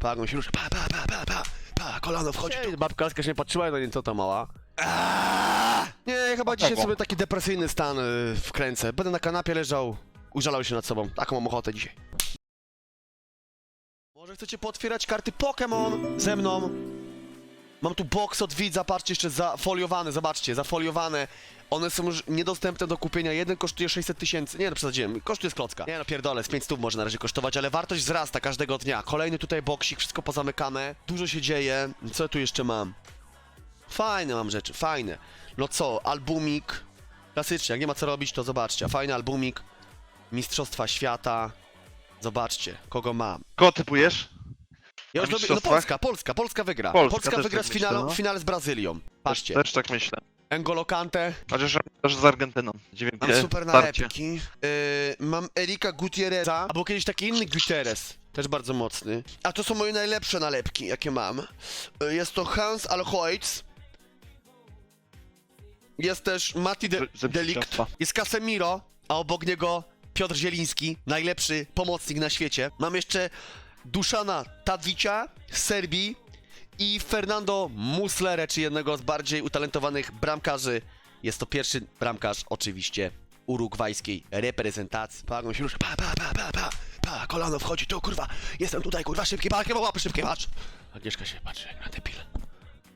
Pa, jak on się rusza, pa, pa, pa, pa, pa, pa, kolano wchodzi tu. Babka laska się nie patrzyła, no nie, co to mała. Nie, chyba dzisiaj sobie taki depresyjny stan y, wkręcę. Będę na kanapie leżał, użalał się nad sobą. Taką mam ochotę dzisiaj. Może chcecie pootwierać karty Pokémon ze mną? Mam tu box od widza, patrzcie, jeszcze zafoliowane, zobaczcie, zafoliowane. One są już niedostępne do kupienia, jeden kosztuje 600 tysięcy, nie no przesadziłem, kosztuje z klocka. Nie no pierdolę, z 500 może na razie kosztować, ale wartość wzrasta każdego dnia. Kolejny tutaj boksik, wszystko pozamykane, dużo się dzieje. Co ja tu jeszcze mam? Fajne mam rzeczy, fajne. No co, albumik, klasycznie, jak nie ma co robić, to zobaczcie, fajny albumik, Mistrzostwa Świata, zobaczcie, kogo mam. Kogo typujesz? Ja Na już robię, no mistrzostwach? Polska, Polska, Polska wygra. Polska Polska też wygra tak z myślę, finale, no. w finale z Brazylią. Patrzcie, Też tak myślę. N'Golo Kante, Chociaż też z Argentyną. Dziewięć mam super nalepki, yy, mam Erika Gutierreza, albo kiedyś taki inny Gutierrez, też bardzo mocny. A to są moje najlepsze nalepki, jakie mam. Yy, jest to Hans Alohoitz, jest też Mati de, Delikt, jest Casemiro, a obok niego Piotr Zieliński, najlepszy pomocnik na świecie. Mam jeszcze Duszana Tadwicia z Serbii i Fernando Muslere, czy jednego z bardziej utalentowanych bramkarzy. Jest to pierwszy bramkarz oczywiście urugwajskiej reprezentacji. Pa, jak on się rusza, pa, pa, pa, pa, pa, pa, kolano wchodzi, tu kurwa, jestem tutaj, kurwa, szybkie, pa, chyba łapy szybkie, patrz. Agnieszka się patrzy jak na debil.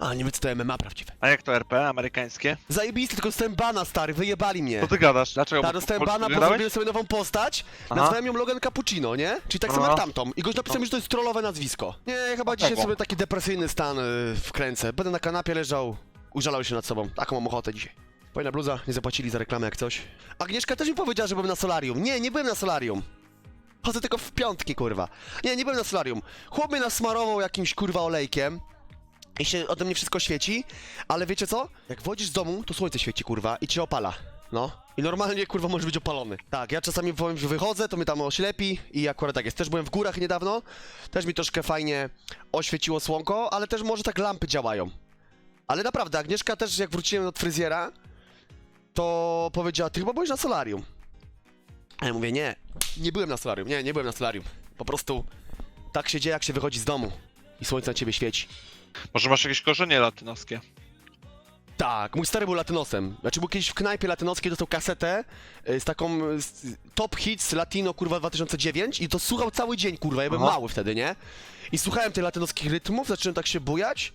A, nie wiem, co to MMA prawdziwe. A jak to RP amerykańskie? Zajebisty, tylko dostałem bana, stary, wyjebali mnie. Co ty gadasz? Dlaczego? Tak, dostałem bana, bo zrobiłem sobie nową postać, Aha. nazwałem ją Logan Cappuccino, nie? Czyli tak samo No. jak tamtą. I goś napisał mi, że to jest trollowe nazwisko. Nie, chyba dzisiaj sobie taki depresyjny stan y, wkręcę. Będę na kanapie leżał, użalał się nad sobą. Taką mam ochotę dzisiaj. Fajna bluza, nie zapłacili za reklamę jak coś. Agnieszka też mi powiedziała, że byłem na solarium. Nie, nie byłem na solarium. Chodzę tylko w piątki, kurwa. Nie, nie byłem na solarium. Chłop mnie nasmarował jakimś, kurwa, olejkiem. I się ode mnie wszystko świeci, ale wiecie co? Jak wchodzisz z domu, to słońce świeci, kurwa, i cię opala. No. I normalnie, kurwa, możesz być opalony. Tak, ja czasami powiem, że wychodzę, to mnie tam oślepi i akurat tak jest. Też byłem w górach niedawno, też mi troszkę fajnie oświeciło słonko, ale też może tak lampy działają. Ale naprawdę, Agnieszka też, jak wróciłem od fryzjera, to powiedziała, ty chyba byłeś na solarium. A ja mówię, nie, nie byłem na solarium, nie, nie byłem na solarium. Po prostu tak się dzieje, jak się wychodzi z domu i słońce na ciebie świeci. Może masz jakieś korzenie latynoskie? Tak, mój stary był latynosem. Znaczy był kiedyś w knajpie latynoskiej, dostał kasetę y, z taką y, z, Top Hits Latino, kurwa, 2009 i to słuchał cały dzień, kurwa, ja byłem Aha. mały wtedy, nie? I słuchałem tych latynoskich rytmów, zacząłem tak się bujać.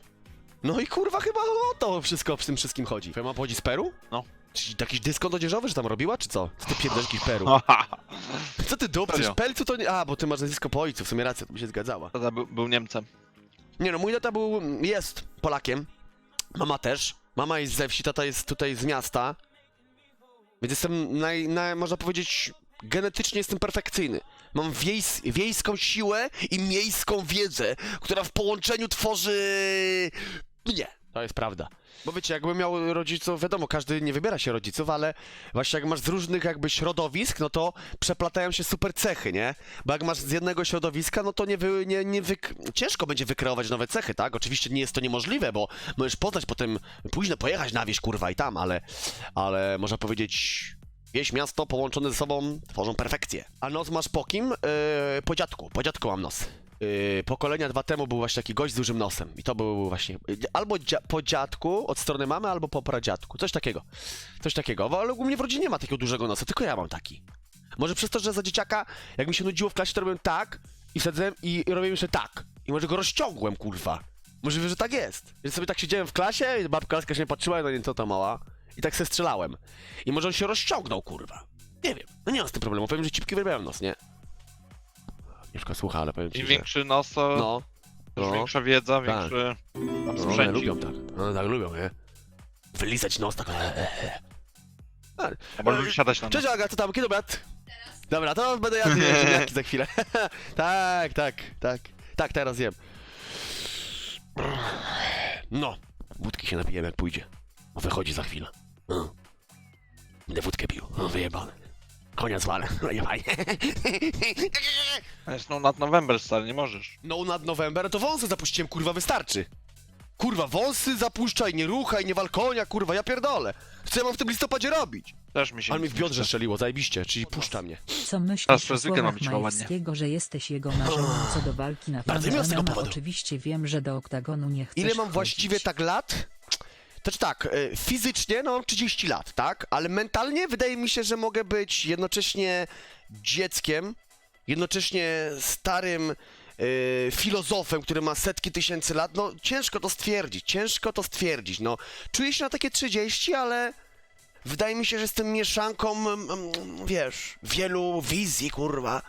No i kurwa chyba o to wszystko w tym wszystkim chodzi. Twoja mama pochodzi z Peru? No. Czy jakiś dyskont odzieżowy, że tam robiła, czy co? Co ty pierdolisz jakiś Peru? Co ty dupcysz? Serio? Pelcu to nie... A, bo ty masz nazwisko po ojcu, w sumie racja, to by się zgadzała. Tata był, był Niemcem. Nie no, mój tata był, jest Polakiem. Mama też. Mama jest ze wsi, tata jest tutaj z miasta. Więc jestem, naj, naj, można powiedzieć, genetycznie jestem perfekcyjny. Mam wiejs, wiejską siłę i miejską wiedzę, która w połączeniu tworzy mnie. To jest prawda. Bo wiecie, jakbym miał rodziców, wiadomo, każdy nie wybiera się rodziców, ale właśnie jak masz z różnych jakby środowisk, no to przeplatają się super cechy, nie? Bo jak masz z jednego środowiska, no to nie, wy, nie, nie wy, ciężko będzie wykreować nowe cechy, tak? Oczywiście nie jest to niemożliwe, bo możesz poznać potem, późno pojechać na wieś, kurwa, i tam, ale, ale można powiedzieć, wieś, miasto połączone ze sobą tworzą perfekcję. A nos masz po kim? Yy, po dziadku, po dziadku mam nos. Yy, pokolenia dwa temu był właśnie taki gość z dużym nosem. I to był właśnie albo dzia po dziadku od strony mamy, albo po pradziadku. Coś takiego. Coś takiego. Ale u mnie w rodzinie nie ma takiego dużego nosa, tylko ja mam taki. Może przez to, że za dzieciaka, jak mi się nudziło w klasie, to robiłem tak i wsadzałem i, robiłem jeszcze tak. I może go rozciągłem, kurwa. Możliwe, że tak jest. Więc sobie tak siedziałem w klasie i babka laska się nie patrzyła, no nie, co to mała. I tak se strzelałem. I może on się rozciągnął, kurwa. Nie wiem. No nie mam z tym problemu. Powiem, że cipki wybierają nos, nie? Agnieszka słucha, ale powiem ci, Im że... większy nos, to No. też No. większa wiedza, Tak. większy No, one sprzęcik. lubią tak. No tak lubią, nie? Wylizać nos tak. Albo lubi siadać na. Cześć Aga, co tam? Kiedy obiad? Dobra, to będę jadł ziemniaki za chwilę. tak, tak, tak. Tak, teraz jem. No, wódki się napijemy jak pójdzie. Wychodzi za chwilę. No. Będę wódkę pił. No, wyjebane. Konia zwalę. No nie fajnie. Jest no nad November, stary, nie możesz. No nad November to wąsy zapuściłem, kurwa, wystarczy. Kurwa, wąsy zapuszczaj, nie ruchaj, nie wal konia, kurwa, ja pierdolę. Co ja mam w tym listopadzie robić? Też mi się Ale mi w nie biodrze chce. strzeliło, zajebiście, czyli puszcza mnie. Co myślisz o przez weekend ma słowach być ładnie. Majewskiego, że jesteś jego marzeniem co do walki na Bardzo miło z tego powodu. Oczywiście wiem, że do oktagonu nie chcesz Ile mam właściwie tak lat? To czy tak, y, fizycznie no mam 30 lat, tak? Ale mentalnie wydaje mi się, że mogę być jednocześnie dzieckiem, jednocześnie starym y, filozofem, który ma setki tysięcy lat. No ciężko to stwierdzić, ciężko to stwierdzić. No czuję się na takie 30, ale wydaje mi się, że jestem mieszanką, wiesz, wielu wizji, kurwa.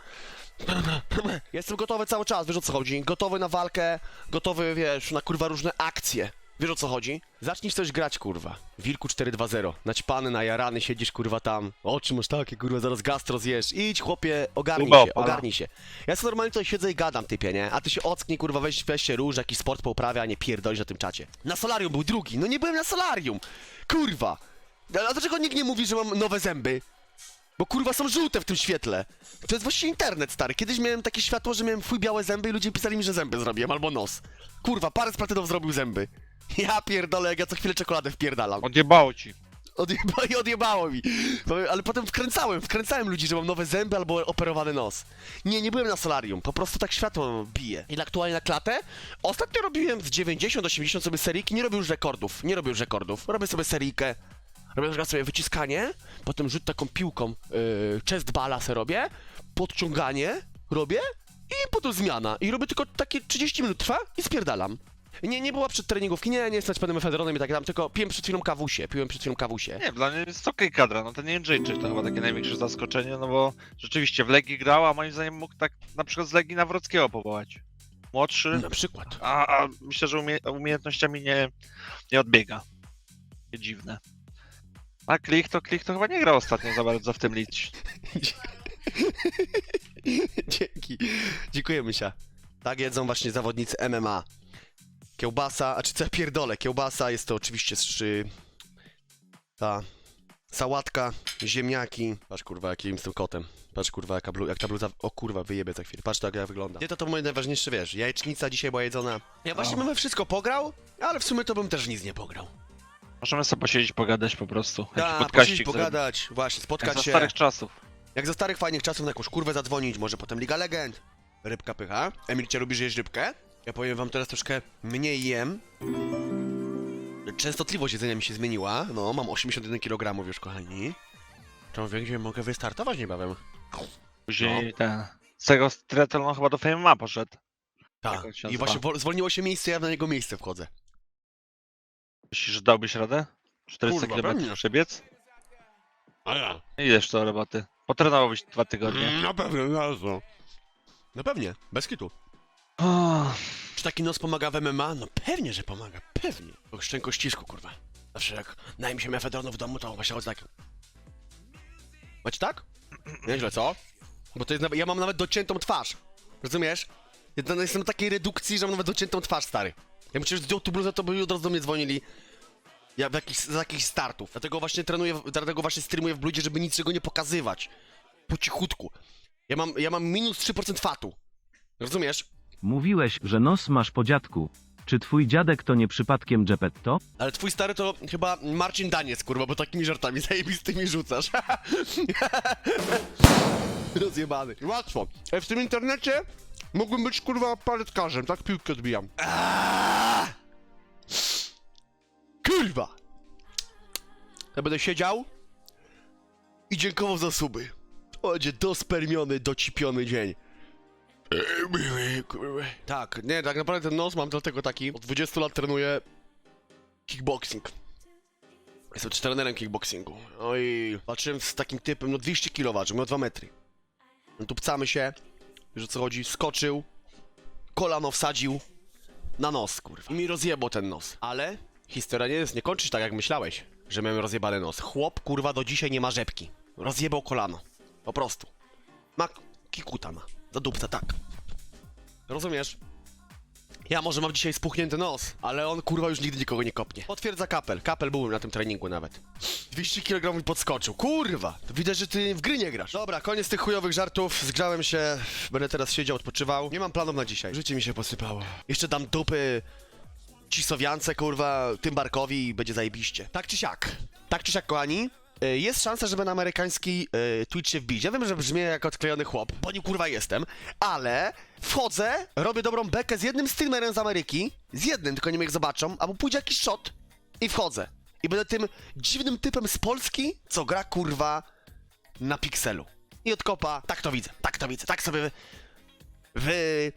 Jestem gotowy cały czas, wiesz o co chodzi? Gotowy na walkę, gotowy, wiesz, na kurwa różne akcje. Wiesz o co chodzi? Zacznij coś grać, kurwa. Wilku 420. Naćpany, najarany, siedzisz, kurwa, tam. Oczy masz takie, kurwa, zaraz gastro zjesz. Idź, chłopie, ogarnij Chyba się, opala. ogarnij się. Ja sobie normalnie tutaj siedzę i gadam, typie, nie? A ty się ocknij, kurwa, weź, weź się róż, jakiś sport pouprawia, a nie pierdolisz na tym czacie. Na solarium był drugi. No nie byłem na solarium. Kurwa. A dlaczego nikt nie mówi, że mam nowe zęby? Bo kurwa są żółte w tym świetle. To jest właściwie internet, stary. Kiedyś miałem takie światło, że miałem fuj białe zęby i ludzie pisali mi, że zęby zrobiłem, albo nos. Kurwa, parę z platynów zrobił zęby. Ja pierdolę, jak ja co chwilę czekoladę wpierdalam. Odjebało ci. Odjeba I odjebało mi. Ale potem wkręcałem, wkręcałem ludzi, że mam nowe zęby albo operowany nos. Nie, nie byłem na solarium, po prostu tak światło bije. I aktualnie na klatę? Ostatnio robiłem z 90-80 sobie seryjki, nie robię już rekordów, nie robię już rekordów. Robię sobie seryjkę, robię na przykład sobie wyciskanie, potem rzut taką piłką, yy, chest balla se robię, podciąganie robię i potem zmiana. I robię tylko takie 30 minut trwa i spierdalam. Nie, nie była przedtreningówki, nie, nie jestem panem efedronem i tak tam, tylko piłem przed chwilą kawusie, piłem przed chwilą kawusie. Nie, dla mnie jest okej kadra, no ten Jędrzejczyk to chyba takie największe zaskoczenie, no bo rzeczywiście w Legii grał, a moim zdaniem mógł tak na przykład z Legii Nawrockiego powołać. Młodszy, Na przykład. a, a myślę, że umie, umiejętnościami nie, nie odbiega. Takie dziwne. A Klich to Klich to chyba nie grał ostatnio za bardzo w tym licie. Dzięki. Dziękujemy się. Tak jedzą właśnie zawodnicy MMA. Kiełbasa, a czy co ja pierdolę? Kiełbasa jest to oczywiście z ta sałatka, ziemniaki. Patrz kurwa, jakim jestem kotem. Patrz kurwa, jaka blu, jak ta bluza. O kurwa, wyjebie za chwilę. Patrz tak jak wygląda. Nie to to moje najważniejsze, wiesz. Jajecznica dzisiaj była jedzona. Ja właśnie bym we wszystko pograł, ale w sumie to bym też nic nie pograł. Możemy sobie posiedzieć, pogadać po prostu. Tak, posiedzieć, zrobić. pogadać, właśnie, Jak spotkać za się. starych czasów. Jak za starych fajnych czasów na jakąś kurwę zadzwonić, może potem Liga Legend. Rybka pycha. Emil, cię lubisz jeść rybkę? Ja powiem wam teraz troszkę mniej jem. Częstotliwość jedzenia mi się zmieniła. No, mam 81 kg już, kochani. To wiem, gdzie mogę wystartować niebawem. Później ten... Z tego triathlonu chyba do Fame ma poszedł. Tak. Jak on się I nazywa? właśnie wo- zwolniło się miejsce, ja na jego miejsce wchodzę. Myślisz, że dałbyś radę? 400 Kurwa, km pewnie. przebiec? A ja. Ileż to roboty? Potrenowałbyś dwa tygodnie. Na pewno, na pewno. No pewnie, bez kitu. Oh, Czy taki nos pomaga w MMA? No pewnie, że pomaga, pewnie. Po szczękościsku, kurwa. Zawsze jak najem się mefedronu w domu, to właśnie tak. Macie tak? Nieźle, co? Bo to jest nawet, ja mam nawet dociętą twarz. Rozumiesz? Ja to- jestem na takiej redukcji, że mam nawet dociętą twarz, stary. Ja myślę, że zdjął tu bluzę, to by od razu do mnie dzwonili. Ja w jakichś, z jakichś startów. Dlatego właśnie trenuję, dlatego właśnie streamuję w bludzie, żeby niczego nie pokazywać. Po cichutku. Ja mam, ja mam minus 3% fatu. Rozumiesz? Mówiłeś, że nos masz po dziadku. Czy twój dziadek to nie przypadkiem Geppetto? Ale twój stary to chyba Marcin Daniec, kurwa, bo takimi żartami zajebistymi rzucasz. Rozjebany. Łatwo. E, W tym internecie mógłbym być, kurwa, paletkarzem, tak piłkę odbijam. Kurwa! Ja będę siedział i dziękował za suby. To będzie dospermiony, docipiony dzień. Tak, nie, tak naprawdę ten nos mam dlatego taki. Od 20 lat trenuję kickboxing. Jestem trenerem kickboxingu. Oj, walczyłem z takim typem, no 200 kg ważył, miał 2 metry. No tupcamy się, wiesz o co chodzi, skoczył, kolano wsadził na nos, kurwa. I mi rozjebał ten nos. Ale historia nie jest, nie kończy się tak jak myślałeś, że miałem rozjebany nos. Chłop, kurwa, do dzisiaj nie ma rzepki. Rozjebał kolano. Po prostu. Ma kikuta ma. Do dupca, tak. Rozumiesz? Ja może mam dzisiaj spuchnięty nos, ale on kurwa już nigdy nikogo nie kopnie. Potwierdza kapel. Kapel był na tym treningu nawet. 200 kg podskoczył. Kurwa! To że ty w gry nie grasz. Dobra, koniec tych chujowych żartów. Zgrzałem się. Będę teraz siedział, odpoczywał. Nie mam planów na dzisiaj. Życie mi się posypało. Jeszcze dam dupy Cisowiance, kurwa, tym Barkowi i będzie zajebiście. Tak czy siak. Tak czy siak, kochani. Y, jest szansa, żeby na amerykański y, Twitch się wbić. Ja wiem, że brzmię jak odklejony chłop, bo nie kurwa jestem, ale wchodzę, robię dobrą bekę z jednym streamerem z Ameryki, z jednym, tylko nie wiem jak zobaczą, albo pójdzie jakiś shot i wchodzę. I będę tym dziwnym typem z Polski, co gra kurwa na pikselu. I od kopa, tak to widzę, tak to widzę, tak sobie wy... wy...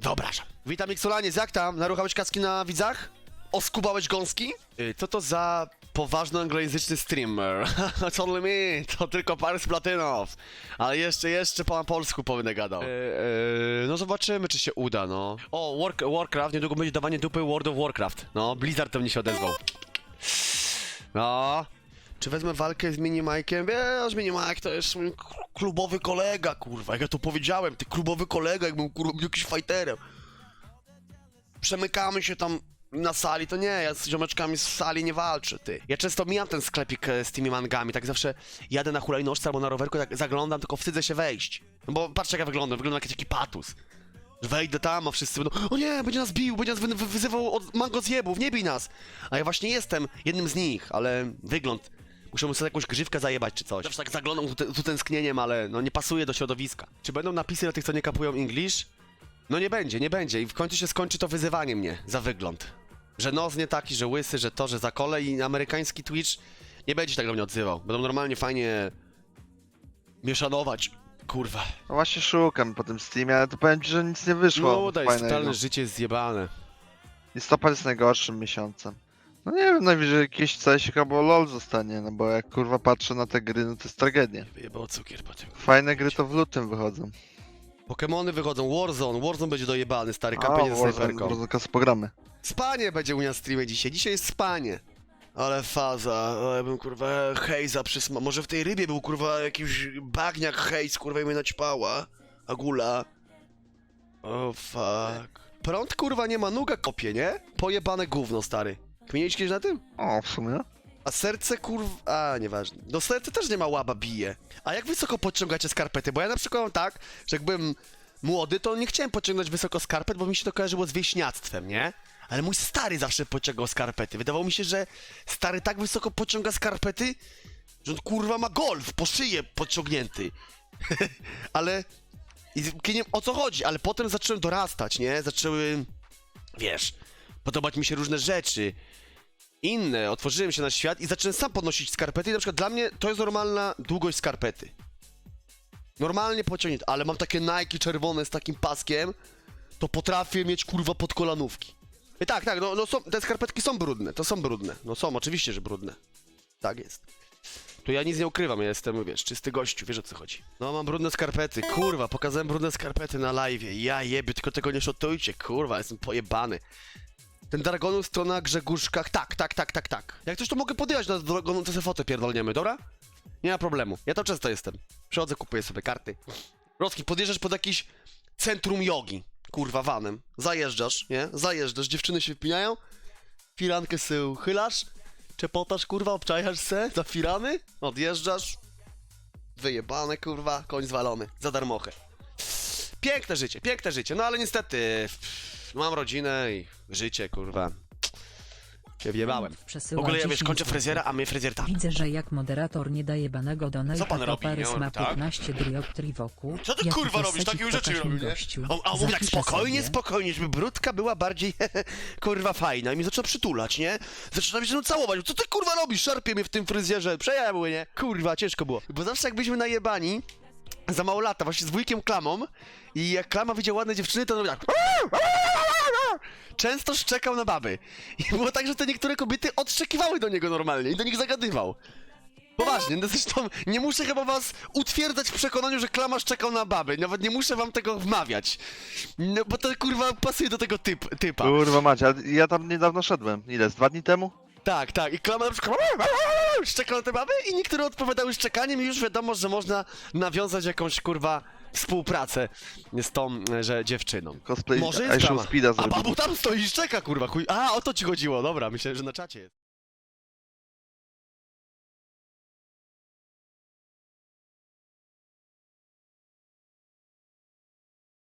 wyobrażam. Witam Xolanie, jak tam? Naruchałeś kaski na widzach? Oskubałeś gąski? Y, Co to za poważny anglojęzyczny streamer? Co on mi? To tylko parę z platynów. Ale jeszcze, jeszcze po polsku będę gadał. E, e, no zobaczymy, czy się uda, no. O, War Warcraft, niedługo będzie dawanie dupy World of Warcraft. No, Blizzard to mnie się odezwał. No. Czy wezmę walkę z Minimajkiem? Wiesz, Minimajk to jest mój klubowy kolega, kurwa. Jak ja to powiedziałem, ty klubowy kolega, jakbym kurwa był jakiś fighterem. Przemykamy się tam na sali, to nie, ja z ziomeczkami z sali nie walczę, ty. Ja często mijam ten sklepik e, z tymi mangami, tak zawsze jadę na hulajnożce albo na rowerku, tak zaglądam, tylko wstydzę się wejść. No bo patrz jak ja wyglądam, wyglądam jak taki patus. Wejdę tam, a wszyscy będą, o nie, będzie nas bił, będzie nas wy- wy- wyzywał od mango zjebów, nie bij nas. A ja właśnie jestem jednym z nich, ale wygląd, muszę sobie jakąś grzywkę zajebać czy coś. Zawsze tak zaglądam z ut- z utęsknieniem, ale no nie pasuje do środowiska. Czy będą napisy dla tych, co nie kapują English? No nie będzie, nie będzie i w końcu się skończy to wyzywanie mnie za wygląd. Że nos nie taki, że łysy, że to, że za kole i amerykański Twitch nie będzie się tak do mnie odzywał. Będą normalnie fajnie mieszanować. Kurwa. No właśnie szukam po tym Steamie, ale to powiem ci, że nic nie wyszło. No daj, fajnego. totalne życie jest zjebane. Listopad jest najgorszym miesiącem. No nie wiem, najwyżej jakieś coś albo LOL zostanie, no bo jak kurwa patrzę na te gry, no to jest tragedia. Wyjebał cukier po tym. Fajne gry to w lutym wychodzą. Pokemony wychodzą, Warzone, Warzone będzie dojebany, stary, kampanie ze Warzone, snajperką. Warzone pogramy. Spanie będzie u nas na streamie dzisiaj, dzisiaj jest spanie. Ale faza, ale bym kurwa hejza przysma... Może w tej rybie był kurwa jakiś bagniak hejs, kurwa i mnie naćpała. Agula. O fuck. Prąd kurwa nie ma, nuga kopie, nie? Pojebane gówno, stary. Kminiłeś kiedyś na tym? O, w sumie. A serce kurwa... A, nieważne. No serce też nie ma łaba, bije. A jak wysoko podciągacie skarpety? Bo ja na przykład mam tak, że jak byłem młody, to nie chciałem podciągnąć wysoko skarpet, bo mi się to kojarzyło z wieśniactwem, nie? Ale mój stary zawsze podciągał skarpety. Wydawało mi się, że stary tak wysoko podciąga skarpety, że on kurwa ma golf po szyję podciągnięty. ale... I nie wiem o co chodzi, ale potem zacząłem dorastać, nie? Zaczęły... Wiesz... Podobać mi się różne rzeczy inne, otworzyłem się na świat i zacząłem sam podnosić skarpety i na przykład dla mnie to jest normalna długość skarpety. Normalnie pociągnięte, ale mam takie Nike czerwone z takim paskiem, to potrafię mieć kurwa pod kolanówki. I tak, tak, no, no są, te skarpetki są brudne, to są brudne. No są, oczywiście, że brudne. Tak jest. Tu ja nic nie ukrywam, ja jestem, wiesz, czysty gościu, wiesz o co chodzi. No mam brudne skarpety, kurwa, pokazałem brudne skarpety na live. Ja jebie, tylko tego nie szotujcie, kurwa, jestem pojebany. Ten Dragonus to na Grzegórzkach. Tak, tak, tak, tak, tak. Jak coś to mogę podjechać na Dragonu, to sobie fotę pierdolniemy, dobra? Nie ma problemu. Ja tam często jestem. Przychodzę, kupuję sobie karty. Roski, podjeżdżasz pod jakieś centrum jogi. Kurwa, vanem. Zajeżdżasz, nie? Zajeżdżasz, dziewczyny się wpinają. Firankę sobie uchylasz. Czepotasz, kurwa, obczajasz se za firany. Odjeżdżasz. Wyjebane, kurwa, koń zwalony. Za darmochę. Piękne życie, piękne życie. No ale niestety... Mam rodzinę i życie, kurwa. Się wjebałem. W Przesyła ogóle ja wiesz, 10 kończę złotych. fryzjera, a mnie fryzjer tak. Widzę, że jak moderator nie daje banego do Co pan to robi? Parys ma tak? 15 dioptrii wokół. Co ty Jaki kurwa robisz? secik, Takie rzeczy pokaż mi robisz, nie? A, a mówi tak Zapiszę spokojnie, sobie. spokojnie, żeby brudka była bardziej kurwa fajna i mnie zaczyna przytulać, nie? Zaczyna mnie się całować. Co ty kurwa robisz? Szarpie mnie w tym fryzjerze. Przejęły, nie? Kurwa, ciężko było. Bo zawsze jak byliśmy najebani, za mało lata, właśnie z wujkiem Klamą i jak Klama widział ładne dziewczyny, to on robi tak... Często szczekał na baby. I było tak, że te niektóre kobiety odszczekiwały do niego normalnie i do nich zagadywał. Poważnie, no zresztą nie muszę chyba was utwierdzać w przekonaniu, że Klama szczekał na baby. Nawet nie muszę wam tego wmawiać. No bo to kurwa pasuje do tego typ, typa. Kurwa macie, ale ja tam niedawno szedłem. Ile? Z dwa dni temu? Tak, tak. I Klama na przykład szczekał na te baby i niektóre odpowiadały szczekaniem i już wiadomo, że można nawiązać jakąś kurwa współpracę z tą, że dziewczyną. Cosplay Może jest. Speeda A babu tam stoi i szczeka kurwa. Chuj. A, o to ci chodziło. Dobra, myślałem, że na czacie jest.